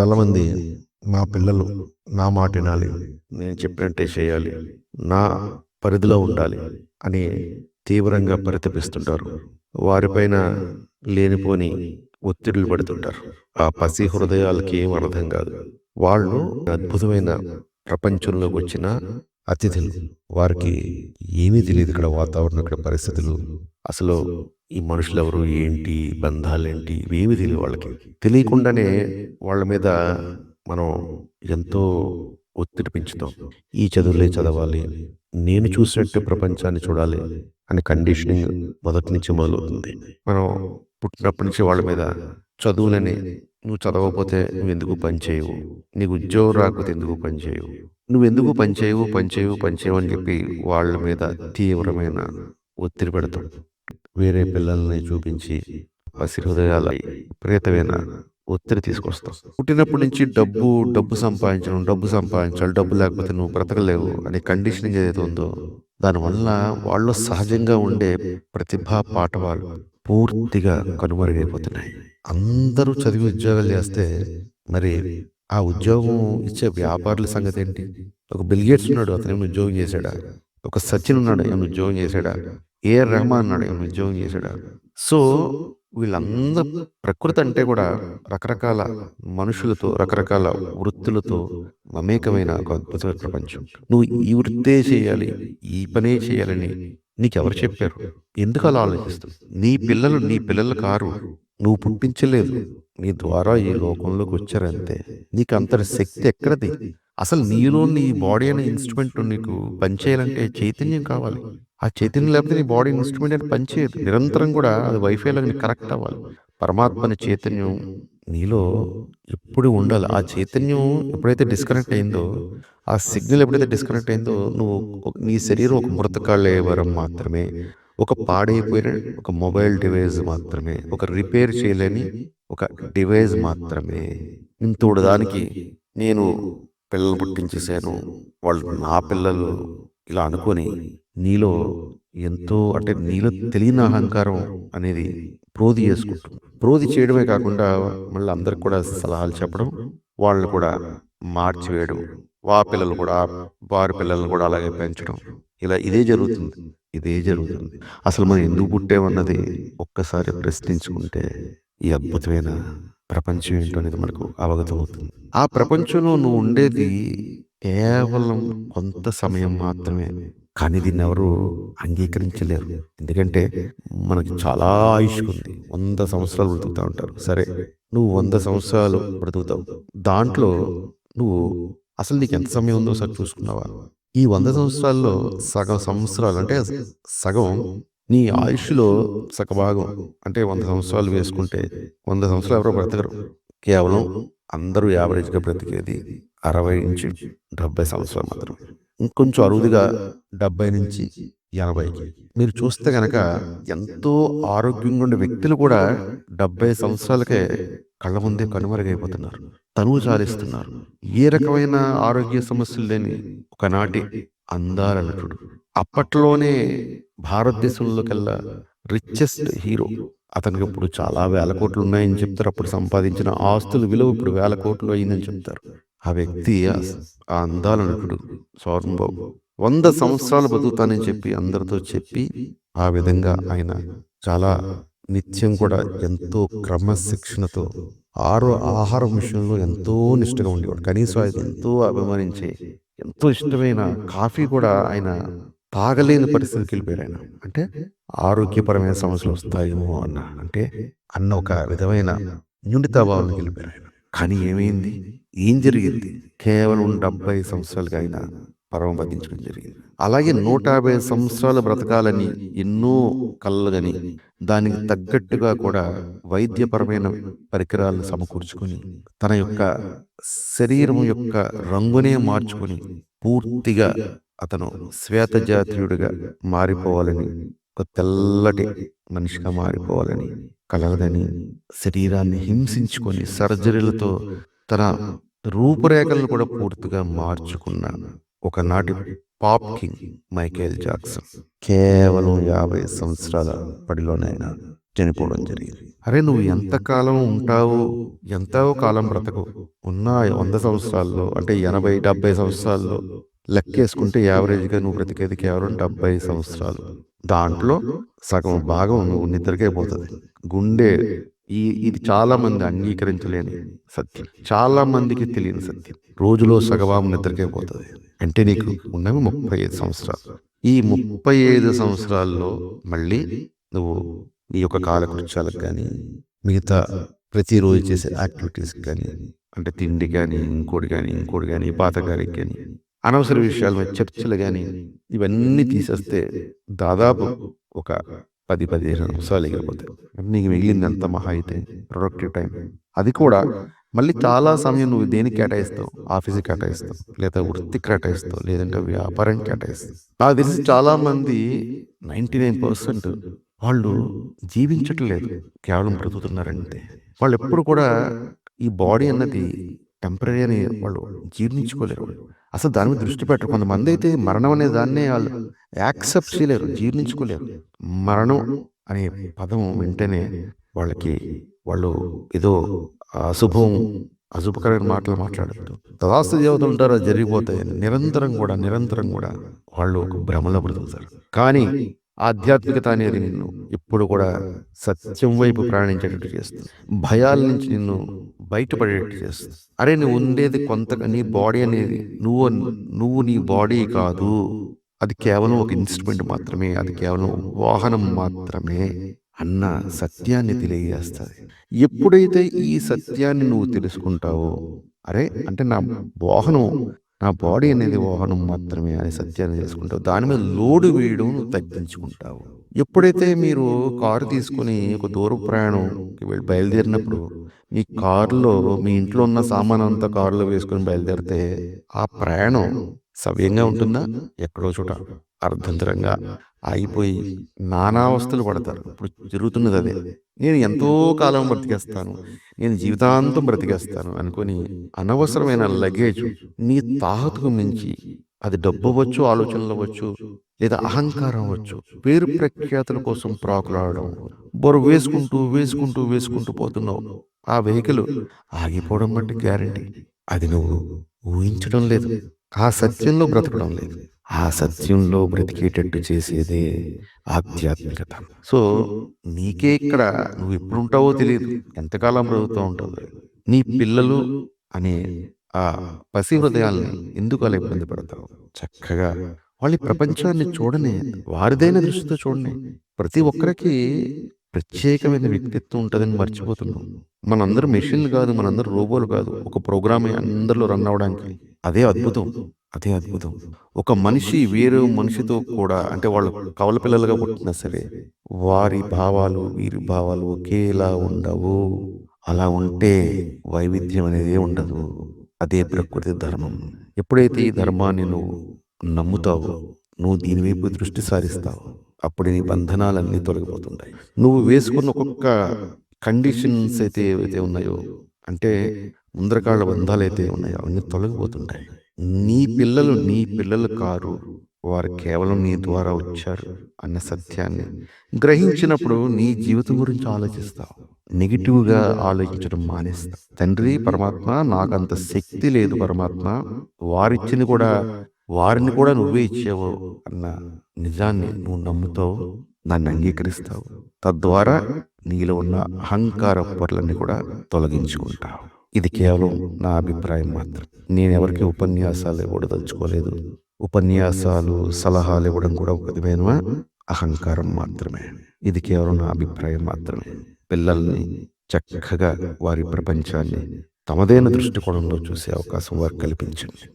చాలామంది మా పిల్లలు నా మాట వినాలి. నేను చెప్పినట్టే చేయాలి. నా పరిధిలో ఉండాలి అని తీవ్రంగా పరితపిస్తుంటారు. వారిపైన లేనిపోని ఒత్తిడులు పడుతుంటారు. ఆ పసి హృదయాలకి ఏం అర్థం కాదు. వాళ్ళు అద్భుతమైన ప్రపంచంలోకి వచ్చిన అతిథులు వారికి ఏమీ తెలియదు ఇక్కడ వాతావరణం ఇక్కడ పరిస్థితులు. అసలు ఈ మనుషులు ఎవరు ఏంటి బంధాలేంటి ఇవేమీ తెలియదు వాళ్ళకి. తెలియకుండానే వాళ్ళ మీద మనం ఎంతో ఒత్తిడి పెంచుతాం. ఈ చదువులే చదవాలి నేను చూసినట్టు ప్రపంచాన్ని చూడాలి అనే కండిషనింగ్ మొదటి నుంచి మొదలవుతుంది. మనం పుట్టినప్పటి నుంచి వాళ్ళ మీద చదువులని నువ్వు చదవకపోతే నువ్వు ఎందుకు పని చేయవు? నీకు ఉద్యోగం రాకపోతే ఎందుకు పని చేయవు? నువ్వు ఎందుకు పని చేయవు పని చేయవు పని చేయవు అని చెప్పి వాళ్ళ మీద తీవ్రమైన ఒత్తిడి పెడతాం. వేరే పిల్లల్ని చూపించి పసి హృదయాల విపరీతమైన ఒత్తిడి తీసుకొస్తాం. పుట్టినప్పటి నుంచి డబ్బు డబ్బు సంపాదించడం డబ్బు సంపాదించాలి డబ్బు లేకపోతే నువ్వు బ్రతకలేవు అనే కండిషనింగ్ ఏదైతే ఉందో దానివల్ల వాళ్ళు సహజంగా ఉండే ప్రతిభా పాఠవాలు పూర్తిగా కనుమరుగైపోతున్నాయి. అందరూ చదివి ఉద్యోగాలు చేస్తే మరి ఆ ఉద్యోగం ఇచ్చే వ్యాపారుల సంగతి ఏంటి? ఒక బిల్గేట్స్ ఉన్నాడు అతను ఏమైనా ఉద్యోగం చేశాడా? ఒక సచిన్ ఉన్నాడు ఏమైనా ఉద్యోగం చేశాడా? ఏఆర్ రెహమాన్ ఉన్నాడు ఏమైనా ఉద్యోగం చేశాడా? సో వీళ్ళందరూ ప్రకృతి అంటే కూడా రకరకాల మనుషులతో రకరకాల వృత్తులతో మమేకమైన ఒక అద్భుతమైన ప్రపంచం. నువ్వు ఈ వృత్తే చేయాలి ఈ పనే చేయాలని నీకెవరు చెప్పారు? ఎందుకు అలా ఆలోచిస్తావు? నీ పిల్లలు నీ పిల్లలు కారు నువ్వు పుట్టించలేదు. నీ ద్వారా ఈ లోకంలోకి వచ్చారంతే నీకు అంతటి శక్తి ఎక్కడది? అసలు నీలో నీ బాడీ అనే ఇన్స్ట్రుమెంట్ నీకు పనిచేయాలంటే చైతన్యం కావాలి. ఆ చైతన్యం లేకపోతే నీ బాడీ ఇన్స్ట్రుమెంట్ అని పనిచేయదు నిరంతరం కూడా అది వైఫై లాగా కరెక్ట్ అవ్వాలి. పరమాత్మని చైతన్యం నీలో ఎప్పుడు ఉండాలి. ఆ చైతన్యం ఎప్పుడైతే డిస్కనెక్ట్ అయిందో ఆ సిగ్నల్ ఎప్పుడైతే డిస్కనెక్ట్ అయిందో నువ్వు నీ శరీరం ఒక మృతకాళేవరం మాత్రమే. ఒక పాడైపోయిన ఒక మొబైల్ డివైస్ మాత్రమే ఒక రిపేర్ చేయలేని ఒక డివైస్ మాత్రమే. ఇంతోడు దానికి నేను పిల్లలు పుట్టించేశాను. వాళ్ళు నా పిల్లలు ఇలా అనుకొని నీలో ఎంతో అంటే నీలో తెలియని అహంకారం అనేది ప్రోధి చేసుకుంటుంది. ప్రోధి చేయడమే కాకుండా మళ్ళీ అందరికి కూడా సలహాలు చెప్పడం వాళ్ళు కూడా మార్చివేయడం వా పిల్లలు కూడా వారి పిల్లలను కూడా అలాగే పెంచడం. ఇలా ఇదే జరుగుతుంది. ఇదే జరుగుతుంది. అసలు మనం ఎందుకు పుట్టామన్నది ఒక్కసారి ప్రశ్నించుకుంటే ఈ అద్భుతమైన ప్రపంచం ఏంటో అనేది మనకు అవగతం అవుతుంది. ఆ ప్రపంచంలో నువ్వు ఉండేది కేవలం కొంత సమయం మాత్రమే. కానీ దీన్ని ఎవరు అంగీకరించలేరు. ఎందుకంటే మనకి చాలా ఆయుష్ ఉంది. వంద సంవత్సరాలు బ్రతుకుతూ ఉంటారు. సరే నువ్వు వంద సంవత్సరాలు బ్రతుకుతావు. దాంట్లో నువ్వు అసలు నీకు ఎంత సమయం ఉందో ఒకసారి చూసుకున్నావా? ఈ వంద సంవత్సరాల్లో సగం సంవత్సరాలు అంటే సగం నీ ఆయుష్లో సగభాగం అంటే వంద సంవత్సరాలు వేసుకుంటే వంద సంవత్సరాలు ఎవరో బ్రతకరు. కేవలం అందరూ యావరేజ్గా బ్రతికేది అరవై నుంచి డెబ్బై సంవత్సరాలు మాత్రం ఇంకొంచెం అరుదుగా డెబ్బై నుంచి ఎనభైకి మీరు చూస్తే గనక ఎంతో ఆరోగ్యంగా ఉండే వ్యక్తులు కూడా డెబ్బై సంవత్సరాలకే కళ్ళ ముందే కనుమరుగైపోతున్నారు. తనువు చాలిస్తున్నారు. ఏ రకమైన ఆరోగ్య సమస్యలు లేని ఒకనాటి అందాల నటుడు అప్పట్లోనే భారతదేశంలోకెల్లా రిచెస్ట్ హీరో అతనికి ఇప్పుడు చాలా వేల కోట్లు ఉన్నాయని చెప్తారు. అప్పుడు సంపాదించిన ఆస్తుల విలువ ఇప్పుడు వేల కోట్లు అయిందని చెప్తారు. ఆ వ్యక్తి ఆ అందాల నటుడు సౌరన్ బాబు వంద సంవత్సరాలు బతుకుతానని చెప్పి అందరితో చెప్పి ఆ విధంగా ఆయన చాలా నిత్యం కూడా ఎంతో క్రమశిక్షణతో ఆరో ఆహారం విషయంలో ఎంతో నిష్ఠగా ఉండేవాడు. కనీసం ఆయన ఎంతో అభిమానించే ఎంతో ఇష్టమైన కాఫీ కూడా ఆయన తాగలేని పరిస్థితికి వెళ్ళిపోయారు ఆయన. అంటే ఆరోగ్యపరమైన సమస్యలు వస్తాయేమో అన్న. అంటే అన్న ఒక విధమైన న్యూనతాభావానికి వెళ్ళిపోయారు ఆయన. కానీ ఏమైంది? ఏం జరిగింది? కేవలం డెబ్బై సంవత్సరాలుగా ఆయన పరమపదించడం జరిగింది. అలాగే నూట యాభై సంవత్సరాలు బ్రతకాలని ఎన్నో కళ్ళగని దానికి తగ్గట్టుగా కూడా వైద్యపరమైన పరికరాలను సమకూర్చుకొని తన యొక్క శరీరం యొక్క రంగునే మార్చుకొని పూర్తిగా అతను శ్వేత జాతీయుడిగా మారిపోవాలని ఒక తెల్లటి మనిషిగా మారిపోవాలని కలగదని శరీరాన్ని హింసించుకొని సర్జరీలతో తన రూపురేఖలను కూడా పూర్తిగా మార్చుకున్న ఒకనాటి పాప్ కింగ్ మైకేల్ జాక్సన్. కేవలం యాభై సంవత్సరాల పడిలోనైనా చనిపోవడం జరిగింది. అరే నువ్వు ఎంతకాలం ఉంటావు ఎంతో కాలం బ్రతకు. ఉన్న వంద సంవత్సరాల్లో అంటే ఎనభై డెబ్బై సంవత్సరాల్లో లెక్కేసుకుంటే యావరేజ్గా నువ్వు బ్రతికేది కేవలం డెబ్బై సంవత్సరాలు. దాంట్లో సగం భాగం నువ్వు నిద్రకే పోతుంది. గుండె ఈ ఇది చాలా మంది అంగీకరించలేని సత్యం. చాలా మందికి తెలియని సత్యం. రోజులో సగభాగం నిద్రకే పోతుంది. అంటే నీకు ఉన్నవి ముప్పై ఐదు సంవత్సరాలు. ఈ ముప్పై ఐదు సంవత్సరాల్లో మళ్ళీ నువ్వు నీ యొక్క కాలకృత్యాలకు కానీ మిగతా ప్రతిరోజు చేసే యాక్టివిటీస్కి కానీ అంటే తిండి కానీ ఇంకోటి కానీ ఇంకోటి కానీ పాతగారికి కానీ అనవసర విషయాల మీద చర్చలు కానీ ఇవన్నీ తీసేస్తే దాదాపు ఒక పది పదిహేను నిమిషాలు ఎగిరిపోతాయి నీకు మిగిలింది ఎంత మహా అయితే ప్రొడక్టివ్ టైం అది కూడా మళ్ళీ చాలా సమయం నువ్వు దేనికి కేటాయిస్తావు? ఆఫీస్కి కేటాయిస్తావు? లేదా వృత్తికి కేటాయిస్తావు? లేదంటే వ్యాపారం కేటాయిస్తావు? నాకు తెలిసి చాలా మంది నైంటీ నైన్ పర్సెంట్ వాళ్ళు జీవించట్లేదు. కేవలం బ్రతుకుతున్నారంటే. వాళ్ళు ఎప్పుడు కూడా ఈ బాడీ అన్నది టెంపరీ అని వాళ్ళు జీర్ణించుకోలేరు. అసలు దాని మీద దృష్టి పెట్టరు. కొంతమంది అయితే మరణం అనే దాన్నే వాళ్ళు యాక్సెప్ట్ చేయలేరు. జీర్ణించుకోలేరు. మరణం అనే పదం వింటేనే వాళ్ళకి వాళ్ళు ఏదో అశుభం అశుభకరమైన మాటలు మాట్లాడద్దు తదాస్తు దేవతలు ఉంటారు అది జరిగిపోతాయి నిరంతరం కూడా నిరంతరం కూడా వాళ్ళు ఒక భ్రమలో బ్రతుకుతారు. కానీ ఆధ్యాత్మికత అనేది నిన్ను ఎప్పుడు కూడా సత్యం వైపు ప్రయాణించేటట్టు చేస్తుంది. భయాల నుంచి నిన్ను బయటపడేటట్టు చేస్తుంది. అరే నువ్వు ఉండేది కొంత నీ బాడీ అనేది నువ్వు నువ్వు నీ బాడీ కాదు. అది కేవలం ఒక ఇన్స్ట్రుమెంట్ మాత్రమే అది కేవలం వాహనం మాత్రమే. అన్న సత్యాన్ని తెలియజేస్తుంది. ఎప్పుడైతే ఈ సత్యాన్ని నువ్వు తెలుసుకుంటావో అరే అంటే నా వాహనం నా బాడీ అనేది వాహనం మాత్రమే అనే సత్యాన్ని తెలుసుకుంటావు. దాని మీద లోడు వేయడం నువ్వు తగ్గించుకుంటావు. ఎప్పుడైతే మీరు కారు తీసుకొని ఒక దూర ప్రయాణం బయలుదేరినప్పుడు మీ కారులో మీ ఇంట్లో ఉన్న సామాన్ అంతా కారులో వేసుకుని బయలుదేరితే ఆ ప్రయాణం సవ్యంగా ఉంటుందా? ఎక్కడో చోట. అర్ధంతరంగా ఆగిపోయి నానావస్థలు పడతారు. ఇప్పుడు జరుగుతున్నది అదే నేను ఎంతో కాలం బ్రతికేస్తాను. నేను జీవితాంతం బ్రతికేస్తాను అనుకొని అనవసరమైన లగేజ్ నీ తాహతుకు మించి అది డబ్బు అవ్వచ్చు ఆలోచనలు అవ్వచ్చు లేదా అహంకారం అవ్వచ్చు పేరు ప్రఖ్యాతుల కోసం ప్రాకులాడడం బొరు వేసుకుంటూ వేసుకుంటూ వేసుకుంటూ పోతున్నావు. ఆ వెహికల్ ఆగిపోవడం బట్టి గ్యారంటీ. అది నువ్వు ఊహించడం లేదు. ఆ సత్యంలో బ్రతకడం లేదు. ఆ సత్యంలో బ్రతికేటట్టు చేసేదే ఆధ్యాత్మికత. సో నీకే ఇక్కడ నువ్వు ఎప్పుడుంటావో తెలియదు ఎంతకాలం బ్రతుకుతూ ఉంటుంది. నీ పిల్లలు అనే ఆ పసి హృదయాల్ని ఎందుకు అలా ఇబ్బంది పడతావు? చక్కగా వాళ్ళ ప్రపంచాన్ని చూడని వారిదైన దృష్టితో చూడని ప్రతి ఒక్కరికి ప్రత్యేకమైన వ్యక్తిత్వం ఉంటుందని మర్చిపోతున్నాం. మనందరూ మెషిన్లు కాదు మనందరూ రోబోలు కాదు. ఒక ప్రోగ్రామ్ అందరిలో రన్ అవడానికి అదే అద్భుతం. అదే అద్భుతం. ఒక మనిషి వేరే మనిషితో కూడా అంటే వాళ్ళు కవల పిల్లలుగా పుట్టినా సరే వారి భావాలు వీరి భావాలు ఒకేలా ఉండవు. అలా ఉంటే వైవిధ్యం అనేది ఉండదు. అదే ప్రకృతి ధర్మం. ఎప్పుడైతే ఈ ధర్మాన్ని నువ్వు నమ్ముతావో నువ్వు దీని వైపు దృష్టి సారిస్తావు అప్పుడు నీ బంధనాలన్నీ తొలగిపోతుంటాయి. నువ్వు వేసుకున్న ఒక్కొక్క కండిషన్స్ అయితే ఏవైతే ఉన్నాయో అంటే ముందరకాళ్ళ బంధాలు అయితే ఉన్నాయో అవన్నీ తొలగిపోతుంటాయి. నీ పిల్లలు నీ పిల్లలు కారు. వారు కేవలం నీ ద్వారా వచ్చారు అన్న సత్యాన్ని గ్రహించినప్పుడు నీ జీవితం గురించి ఆలోచిస్తావు. నెగిటివ్గా ఆలోచించడం మానేస్తావు. తండ్రి పరమాత్మ నాకు అంత శక్తి లేదు పరమాత్మ. వారిచ్చింది కూడా వారిని కూడా నువ్వే ఇచ్చావు అన్న నిజాన్ని నువ్వు నమ్ముతావు దాన్ని అంగీకరిస్తావు. తద్వారా నీలో ఉన్న అహంకార పొరలన్నీ కూడా తొలగించుకుంటావు. ఇది కేవలం నా అభిప్రాయం మాత్రం. నేను ఎవరికి ఉపన్యాసాలు ఇవ్వడదలుచుకోలేదు ఉపన్యాసాలు సలహాలు ఇవ్వడం కూడా ఒక విధమైన అహంకారం మాత్రమే. ఇది కేవలం నా అభిప్రాయం మాత్రమే. పిల్లల్ని చక్కగా వారి ప్రపంచాన్ని తమదైన దృష్టికోణంలో చూసే అవకాశం వారు కల్పించండి.